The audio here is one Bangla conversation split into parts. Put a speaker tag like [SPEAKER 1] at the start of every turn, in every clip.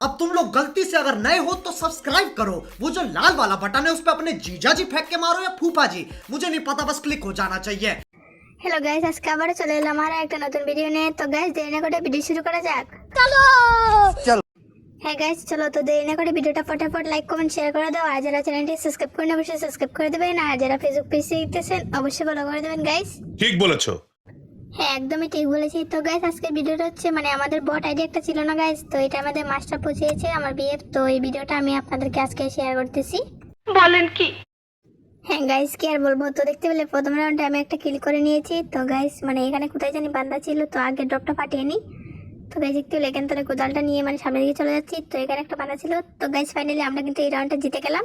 [SPEAKER 1] अब तुम लोग गलती से अगर नए हो तो सब्सक्राइब करो वो जो लाल वाला बटन है उस पर अपने जीजा जी फेंक के मारो या फूफा जी मुझे नहीं पता बस क्लिक हो जाना चाहिए
[SPEAKER 2] হ্যালো গাইস আজকে আবার চলে এলাম আর একটা নতুন ভিডিও নিয়ে তো গাইস দেরি না করে ভিডিও শুরু করা যাক
[SPEAKER 1] চলো।
[SPEAKER 2] হ্যাঁ গাইস চলো তো দেরি না করে ভিডিওটা ফটাফট লাইক কমেন্ট শেয়ার করে দাও আর যারা চ্যানেলটি সাবস্ক্রাইব করে অবশ্যই সাবস্ক্রাইব করে দেবেন আর যারা ফেসবুক পেজে দেখতেছেন অবশ্যই ফলো করে দেবেন গাইস
[SPEAKER 3] ঠিক বলেছো
[SPEAKER 2] হ্যাঁ একদমই ঠিক বলেছি তো গাইস আজকের ভিডিওটা হচ্ছে মানে আমাদের বট আইডি একটা ছিল না গাইস তো এটা আমাদের মাস্টার পৌঁছেছে আমার বিয়ের। তো এই ভিডিওটা আমি আপনাদেরকে আজকে শেয়ার করতেছি।
[SPEAKER 4] বলেন কি?
[SPEAKER 2] হ্যাঁ গাইস কি আর বলব? তো দেখতে পেলে প্রথম রাউন্ডে আমি একটা কিল করে নিয়েছি। তো গাইস মানে এখানে কোথায় জানি বান্দা ছিল তো আগে ড্রপটা পাঠিয়ে নি। তো গাইস দেখতে পেলে এখান থেকে কোদালটা নিয়ে মানে সামনের দিকে চলে যাচ্ছি। তো এখানে একটা বান্দা ছিল। তো গাইস ফাইনালি আমরা কিন্তু এই রাউন্ডটা জিতে গেলাম।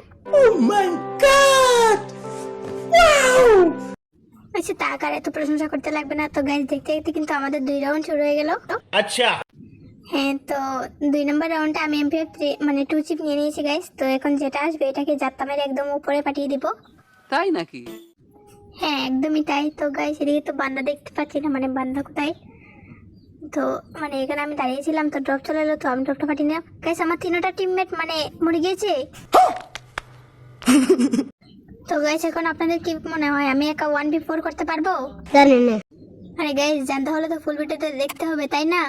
[SPEAKER 2] করেছি তাকার এত প্রশংসা করতে লাগবে না। তো গাইজ দেখতে দেখতে কিন্তু আমাদের দুই রাউন্ড শুরু হয়ে গেল।
[SPEAKER 1] আচ্ছা।
[SPEAKER 2] হ্যাঁ তো দুই নম্বর রাউন্ডটা আমি এমপি মানে টু চিপ নিয়ে নিয়েছি গাইজ তো এখন যেটা আসবে এটাকে জাত্তামের একদম উপরে পাঠিয়ে দিব।
[SPEAKER 5] তাই নাকি?
[SPEAKER 2] হ্যাঁ একদমই তাই। তো গাইজ এদিকে তো বান্দা দেখতে পাচ্ছি না মানে বান্দা কোথায়? তো মানে এখানে আমি দাঁড়িয়েছিলাম তো ড্রপ চলে এলো তো আমি ড্রপটা পাঠিয়ে নিলাম। গাইজ আমার তিনটা টিমমেট মানে মরে গিয়েছে। হ্যাঁ। তো গাইস এখন আপনাদের কি মনে হয় আমি একা ওয়ান বি ফোর করতে পারব? জানি না। আরে গাইস জানতে হলে তো ফুল ভিডিওতে দেখতে হবে তাই না?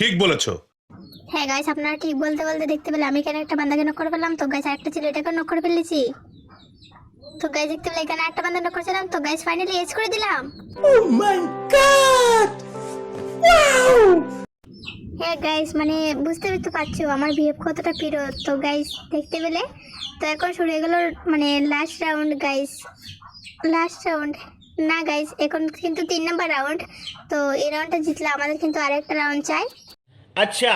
[SPEAKER 3] ঠিক বলেছ।
[SPEAKER 2] হ্যাঁ গাইস আপনারা ঠিক বলতে বলতে দেখতে পেলে আমি কেন একটা বান্দাকে নক করে ফেললাম? তো গাইস আরেকটা ছিল এটাকে নক করে ফেলেছি। তো গাইস দেখতে পেলে এখানে একটা বান্দা নক করেছিলাম তো গাইস ফাইনালি এজ করে দিলাম। হ্যাঁ গাইস মানে বুঝতে তো পারছ আমার বিহেভ কতটা প্রিয়। তো গাইস দেখতে পেলে? তো এখন শুরু হয়ে গেল মানে last round guys last round না গাইস এখন কিন্তু তিন নাম্বার রাউন্ড তো এই রাউন্ডটা জিতলে আমাদের কিন্তু আরেকটা রাউন্ড চাই।
[SPEAKER 1] আচ্ছা।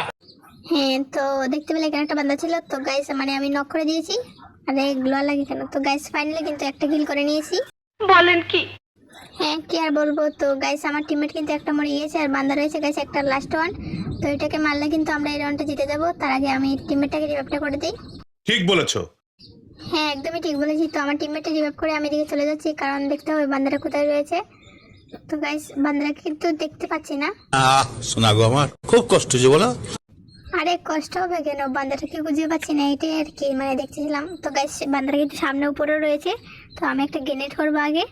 [SPEAKER 2] হ্যাঁ তো দেখতে পেলে এখানে একটা বান্ধা ছিল। তো গাইস মানে আমি নক করে দিয়েছি। আরে গ্লো লাগে কেন? তো গাইস ফাইনালি কিন্তু একটা কিল করে নিয়েছি।
[SPEAKER 4] বলেন কি?
[SPEAKER 2] হ্যাঁ কি আর বলব? তো গাইস আমার টিমমেট কিন্তু একটা মরে গিয়েছে আর বান্দা রয়েছে। গাইস একটা লাস্ট ওয়ান তো এটাকে মারলে কিন্তু আমরা এই রাউন্ডটা জিতে যাব। তার আগে আমি টিমমেটটাকে রিভাইভটা করে দিই।
[SPEAKER 3] ঠিক বলেছ।
[SPEAKER 2] হ্যাঁ একদমই ঠিক বলেছি। তো আমার টিমমেটটা রিভাইভ করে আমি এদিকে চলে যাচ্ছি কারণ দেখতে হবে বান্দাটা কোথায় রয়েছে। তো গাইস বান্দারা কিন্তু দেখতে পাচ্ছি না।
[SPEAKER 6] আহ শোনা গো আমার খুব কষ্ট যে বলো।
[SPEAKER 2] আরে কষ্ট হবে কেন? বান্দাটাকে খুঁজে পাচ্ছি না এটাই আর কি মানে দেখতেছিলাম। তো গাইস বান্দাটা কিন্তু সামনে উপরে রয়েছে। তো আমি একটা গ্রেনেড করব আগে।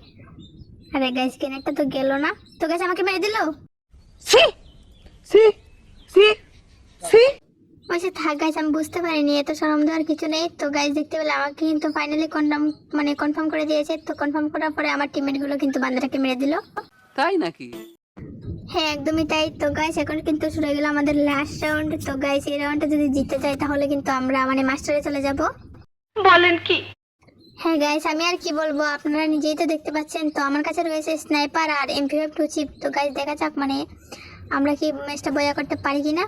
[SPEAKER 2] আরে গাইস গ্রেনেডটা তো গেল না? তো গাইস আমাকে মেরে দিল?
[SPEAKER 4] সি সি সি সি
[SPEAKER 2] বলছে থাক গাইস আমি বুঝতে পারিনি এত সরম দেওয়ার কিছু নেই। তো গাইস দেখতে পেলে আমাকে কিন্তু ফাইনালি কনফার্ম মানে কনফার্ম করে দিয়েছে। তো কনফার্ম করার পরে আমার টিমমেটগুলো কিন্তু বান্দাটাকে মেরে দিল।
[SPEAKER 5] তাই নাকি?
[SPEAKER 2] হ্যাঁ একদমই তাই। তো গাইস এখন কিন্তু শুরু হয়ে গেল আমাদের লাস্ট রাউন্ড তো গাইস এই রাউন্ডটা যদি জিততে চাই তাহলে কিন্তু আমরা মানে মাস্টারে চলে যাব।
[SPEAKER 4] বলেন কি?
[SPEAKER 2] হ্যাঁ গাইস আমি আর কি বলব? আপনারা নিজেই তো দেখতে পাচ্ছেন। তো আমার কাছে রয়েছে স্নাইপার আর এমপি ফাইভ টু চিপ তো গাইস দেখা যাক মানে আমরা কি ম্যাচটা বয়া করতে পারি কি না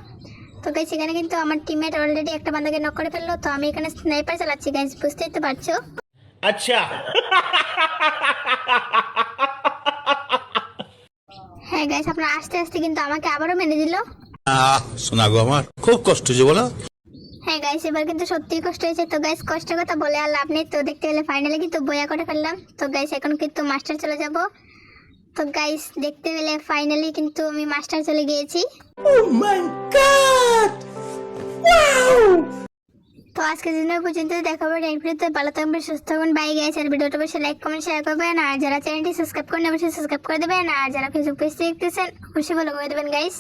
[SPEAKER 2] তো গাইস এখানে কিন্তু আমার টিমমেট অলরেডি একটা বান্দাকে নক করে ফেলল। তো আমি এখানে স্নাইপার চালাচ্ছি গাইস বুঝতেই তো পারছ?
[SPEAKER 1] আচ্ছা।
[SPEAKER 2] হ্যাঁ গাইস আপনারা আস্তে আস্তে কিন্তু আমাকে আবারও মেনে দিল।
[SPEAKER 6] শোনাগো আমার। খুব কষ্ট হয়েছে বলো।
[SPEAKER 2] হ্যাঁ গাইস এবার কিন্তু সত্যিই কষ্ট হয়েছে। তো গাইস কষ্টের কথা বলে আর লাভ নেই। তো দেখতে গেলে ফাইনালি কিন্তু বয়া করে ফেললাম তো গাইস এখন কিন্তু মাস্টার চলে যাব। তো গাইস দেখতে পেলে ফাইনালি কিন্তু আমি মাস্টার চলে গিয়েছি। তো আজকের জন্য পর্যন্ত দেখা হবে। নেক্সট ভিডিওতে ভালো থাকবেন সুস্থ থাকবেন। বাই গাইস আর ভিডিওটা অবশ্যই লাইক কমেন্ট শেয়ার করবেন। আর যারা চ্যানেলটি সাবস্ক্রাইব করেন অবশ্যই সাবস্ক্রাইব করে দেবেন। আর যারা ফেসবুক পেজ দেখতেছেন অবশ্যই ফলো করে দেবেন গাইস